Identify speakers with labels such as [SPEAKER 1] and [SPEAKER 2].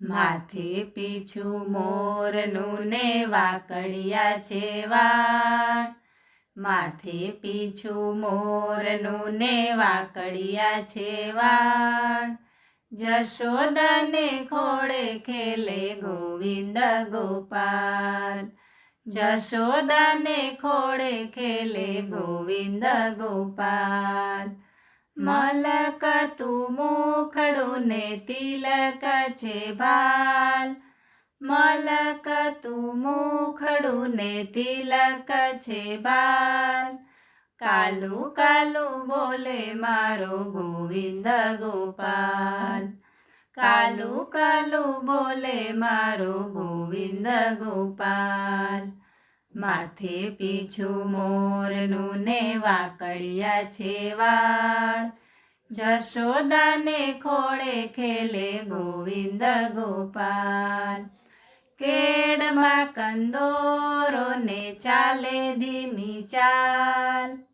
[SPEAKER 1] માથે પીછું મોરનું ને વાકડિયા છે વાળ. માથે પીછું મોરનું ને વાકડિયા છે વાળ. જશોદાને ખોળે ખેલે ગોવિંદ ગોપાલ. જશોદાને ખોળે ખેલે ગોવિંદ ગોપાલ. મલક તું મુખડું ને તિલક છે ભાલ. મલક તું મુખડું ને તિલક છે બાલ કાલુ કાલુ બોલે મારો ગોવિંદ ગોપાલ. કાલુ કાલુ બોલે મારો ગોવિંદ ગોપાલ. માથે પીછું મોરનું ને વાકડિયા છે વાળ. જશોદાને ખોળે ખેલે ગોવિંદ ગોપાલ. કેડમાં કંદોરોને ચાલે ધીમી ચાલ.